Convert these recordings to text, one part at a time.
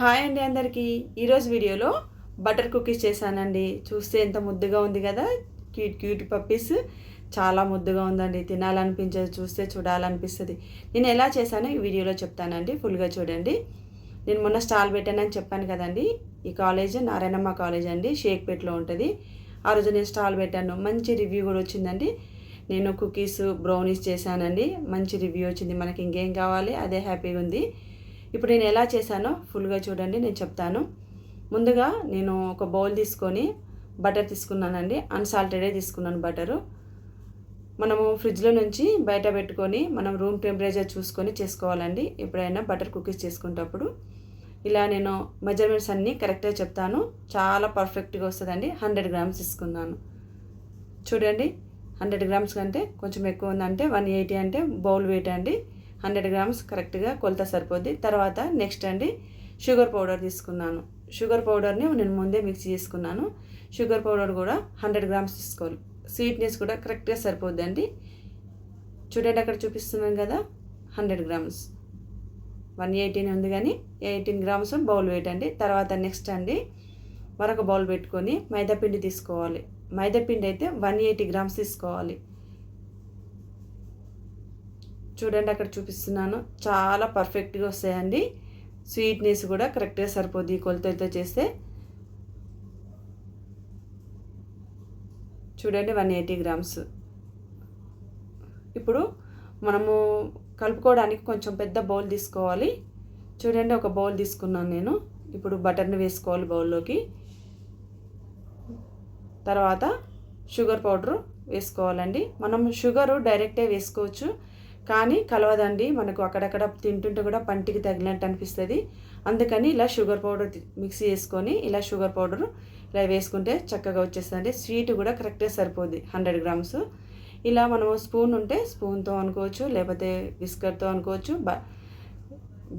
Hi అండి అందరికీ. ఈరోజు వీడియోలో బటర్ కుకీస్ చేశానండి. చూస్తే ఎంత ముద్దుగా ఉంది కదా. క్యూట్ క్యూట్ పప్పీస్ చాలా ముద్దుగా ఉందండి. తినాలనిపించదు చూస్తే చూడాలనిపిస్తుంది. నేను ఎలా చేశానో ఈ వీడియోలో చెప్తానండి. ఫుల్గా చూడండి. నేను మొన్న స్టాల్ పెట్టానని చెప్పాను కదండి. ఈ కాలేజ్ నారాయణమ్మ కాలేజ్ అండి. షేక్పేట్లో ఉంటుంది. ఆ రోజు నేను స్టాల్ పెట్టాను. మంచి రివ్యూ కూడా వచ్చిందండి. నేను కుకీస్ బ్రౌనీస్ చేశానండి. మంచి రివ్యూ వచ్చింది. మనకి ఇంకేం కావాలి? అదే హ్యాపీగా ఉంది. ఇప్పుడు నేను ఎలా చేశానో ఫుల్గా చూడండి నేను చెప్తాను. ముందుగా నేను ఒక బౌల్ తీసుకొని బటర్ తీసుకున్నానండి. అన్సాల్టెడే తీసుకున్నాను బటరు మనము ఫ్రిడ్జ్లో నుంచి బయట పెట్టుకొని మనం రూమ్ టెంపరేచర్ చూసుకొని చేసుకోవాలండి. ఎప్పుడైనా బటర్ కుకీస్ చేసుకునేటప్పుడు. ఇలా నేను మెజర్మెంట్స్ అన్నీ కరెక్ట్గా చెప్తాను. చాలా పర్ఫెక్ట్గా వస్తుందండి. హండ్రెడ్ గ్రామ్స్ తీసుకున్నాను. చూడండి హండ్రెడ్ గ్రామ్స్ కంటే కొంచెం ఎక్కువ ఉందంటే వన్ ఎయిటీ అంటే బౌల్ వెయిట్ అండి. హండ్రెడ్ గ్రామ్స్ కరెక్ట్గా కొలత సరిపోద్ది. తర్వాత నెక్స్ట్ అండి షుగర్ పౌడర్ తీసుకున్నాను. షుగర్ పౌడర్ని నేను ముందే మిక్స్ చేసుకున్నాను. షుగర్ పౌడర్ కూడా హండ్రెడ్ గ్రామ్స్ తీసుకోవాలి. స్వీట్నెస్ కూడా కరెక్ట్గా సరిపోద్ది అండి చూడండి అక్కడ చూపిస్తున్నాను కదా హండ్రెడ్ గ్రామ్స్. వన్ ఎయిటీన్ ఉంది కానీ ఎయిటీన్ గ్రామ్స్ బౌల్ వేయటండి. తర్వాత నెక్స్ట్ అండి మరొక బౌల్ పెట్టుకొని మైదాపిండి తీసుకోవాలి. మైదాపిండి అయితే వన్ ఎయిటీ గ్రామ్స్ తీసుకోవాలి. చూడండి అక్కడ చూపిస్తున్నాను. చాలా పర్ఫెక్ట్గా వస్తాయండి. స్వీట్నెస్ కూడా కరెక్ట్గా సరిపోద్ది కొలతలతో చేస్తే. చూడండి వన్ ఎయిటీ గ్రామ్స్. ఇప్పుడు మనము కలుపుకోవడానికి కొంచెం పెద్ద బౌల్ తీసుకోవాలి. చూడండి ఒక బౌల్ తీసుకున్నాను నేను. ఇప్పుడు బటర్ని వేసుకోవాలి బౌల్లోకి. తర్వాత షుగర్ పౌడరు వేసుకోవాలండి. మనం షుగరు డైరెక్టే వేసుకోవచ్చు. కానీ కలవదండి. మనకు అక్కడక్కడ తింటుంటే కూడా పంటికి తగిలినట్టు అనిపిస్తుంది. అందుకని ఇలా షుగర్ పౌడర్ మిక్సీ చేసుకొని ఇలా షుగర్ పౌడర్ ఇలా వేసుకుంటే చక్కగా వచ్చేస్తుంది స్వీట్ కూడా కరెక్ట్గా సరిపోద్ది. Hundred grams. ఇలా మనము స్పూన్ ఉంటే స్పూన్తో అనుకోవచ్చు లేకపోతే బిస్కట్తో అనుకోవచ్చు బ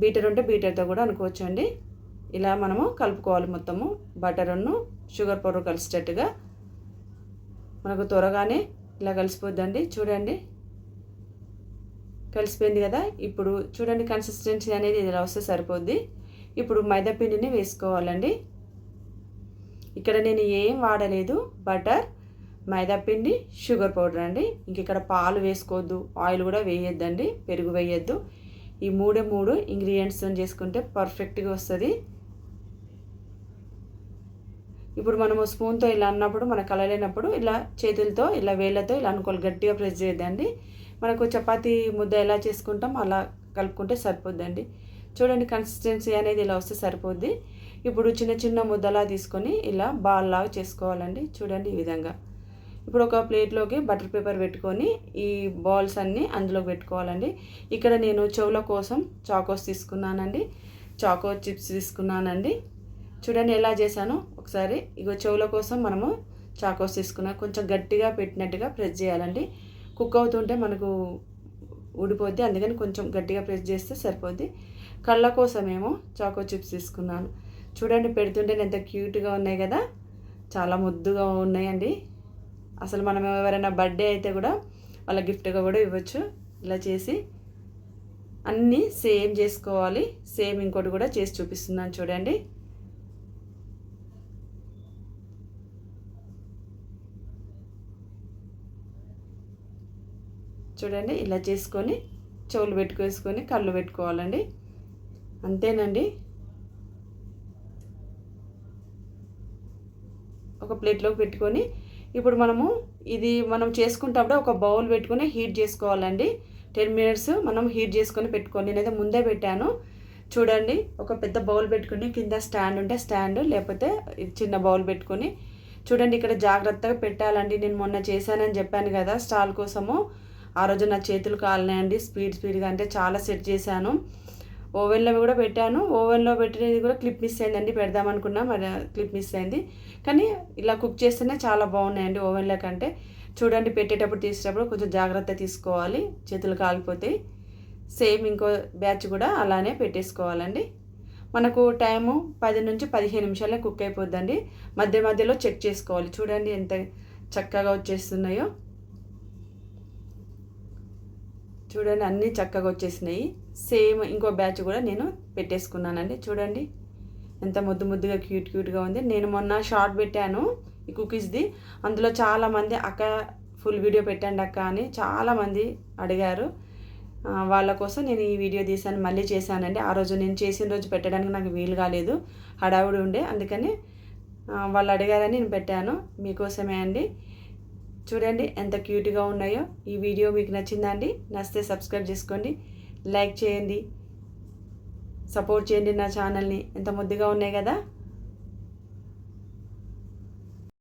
బీటర్ ఉంటే బీటర్తో కూడా అనుకోవచ్చు అండి ఇలా మనము కలుపుకోవాలి మొత్తము. బటర్ను షుగర్ పౌడర్ కలిసేటట్టుగా. మనకు త్వరగానే ఇలా కలిసిపోద్దండి. చూడండి. కలిసిపోయింది కదా ఇప్పుడు చూడండి కన్సిస్టెన్సీ అనేది ఇలా వస్తే సరిపోద్ది. ఇప్పుడు మైదా పిండిని వేసుకోవాలండి. ఇక్కడ నేను ఏం వాడలేదు బటర్ మైదా పిండి షుగర్ పౌడర్ అండి. ఇంక ఇక్కడ పాలు వేసుకోవద్దు ఆయిల్ కూడా వేయొద్దండి పెరుగు వేయొద్దు. ఈ మూడే మూడు ఇంగ్రీడియంట్స్తో చేసుకుంటే పర్ఫెక్ట్గా వస్తుంది. ఇప్పుడు మనము స్పూన్తో ఇలా అన్నప్పుడు మనకు కలలేనప్పుడు ఇలా చేతులతో ఇలా వేళ్ళతో ఇలా అనుకోవాలి గట్టిగా ప్రెస్ చేయొద్దండి. మనకు చపాతీ ముద్ద ఎలా చేసుకుంటాం అలా కలుపుకుంటే సరిపోద్దండి. చూడండి కన్సిస్టెన్సీ అనేది ఇలా వస్తే సరిపోద్ది. ఇప్పుడు చిన్న చిన్న ముద్దలా తీసుకొని ఇలా బాల్ లాగా చేసుకోవాలండి. చూడండి ఈ విధంగా. ఇప్పుడు ఒక ప్లేట్లోకి బటర్ పేపర్ పెట్టుకొని ఈ బాల్స్ అన్నీ అందులో పెట్టుకోవాలండి. ఇక్కడ నేను చెవుల కోసం చాకోస్ తీసుకున్నానండి. చాకో చిప్స్ తీసుకున్నానండి. చూడండి ఎలా చేశాను. ఒకసారి ఇగో చెవుల కోసం మనము చాకోస్ తీసుకున్నాం. కొంచెం గట్టిగా పెట్టినట్టుగా ప్రెస్ చేయాలండి. కుక్ అవుతుంటే మనకు ఊడిపోద్ది. అందుకని కొంచెం గట్టిగా ప్రెస్ చేస్తే సరిపోద్ది. కళ్ళ కోసమేమో చాకో చిప్స్ తీసుకున్నాను. చూడండి పెడుతుంటే ఎంత క్యూట్గా ఉన్నాయి కదా. చాలా ముద్దుగా ఉన్నాయండి. అసలు మనం ఎవరైనా బర్త్డే అయితే కూడా వాళ్ళ గిఫ్ట్గా కూడా ఇవ్వచ్చు. ఇలా చేసి అన్నీ సేమ్ చేసుకోవాలి. సేమ్ ఇంకోటి కూడా చేసి చూపిస్తున్నాను చూడండి. చూడండి ఇలా చేసుకొని చెవులు పెట్టుకేసుకొని కళ్ళు పెట్టుకోవాలండి. అంతేనండి. ఒక ప్లేట్లోకి పెట్టుకొని ఇప్పుడు మనము ఇది మనం చేసుకుంటప్పుడు ఒక బౌల్ పెట్టుకుని హీట్ చేసుకోవాలండి. టెన్ మినిట్స్ మనం హీట్ చేసుకొని పెట్టుకొని నేనైతే ముందే పెట్టాను. చూడండి ఒక పెద్ద బౌల్ పెట్టుకుని కింద స్టాండ్ ఉంటే స్టాండ్ లేకపోతే చిన్న బౌల్ పెట్టుకొని. చూడండి ఇక్కడ జాగ్రత్తగా పెట్టాలండి. నేను మొన్న చేశానని చెప్పాను కదా స్టాల్ కోసము. ఆ రోజు నా చేతులు కాలినాయండి. స్పీడ్ స్పీడ్గా అంటే చాలా సెట్ చేశాను. ఓవెన్లో కూడా పెట్టాను. ఓవెన్లో పెట్టినది కూడా క్లిప్ మిస్ అయిందండి. పెడదామనుకున్నా మరి క్లిప్ మిస్ అయింది. కానీ ఇలా కుక్ చేస్తేనే చాలా బాగున్నాయండి ఓవెన్లో కంటే. చూడండి పెట్టేటప్పుడు తీసేటప్పుడు కొంచెం జాగ్రత్త తీసుకోవాలి. చేతులు కాలిపోతాయి. సేమ్ ఇంకో బ్యాచ్ కూడా అలానే పెట్టేసుకోవాలండి. మనకు టైము పది నుంచి పదిహేను నిమిషాలే కుక్ అయిపోద్దండి. మధ్య మధ్యలో చెక్ చేసుకోవాలి. చూడండి ఎంత చక్కగా వచ్చేస్తున్నాయో. చూడండి అన్నీ చక్కగా వచ్చేసినాయి. సేమ్ ఇంకో బ్యాచ్ కూడా నేను పెట్టేసుకున్నానండి. చూడండి ఎంత ముద్దు ముద్దుగా క్యూట్ క్యూట్గా ఉంది. నేను మొన్న షార్ట్ పెట్టాను ఈ కుకీస్ది. అందులో చాలామంది అక్క ఫుల్ వీడియో పెట్టండి అక్క అని చాలామంది అడిగారు. వాళ్ళ కోసం నేను ఈ వీడియో తీసాను మళ్ళీ చేశానండి. ఆ రోజు నేను చేసిన రోజు పెట్టడానికి నాకు వీలు కాలేదు హడావుడి ఉండే. అందుకని వాళ్ళు అడిగారని నేను పెట్టాను. మీకోసమే అండి. చూడండి ఎంత క్యూట్గా ఉన్నాయో. ఈ వీడియో మీకు నచ్చిందా అండి నచ్చితే సబ్స్క్రైబ్ చేసుకోండి లైక్ చేయండి సపోర్ట్ చేయండి నా ఛానల్ని. ఎంత ముద్దుగా ఉన్నాయి కదా.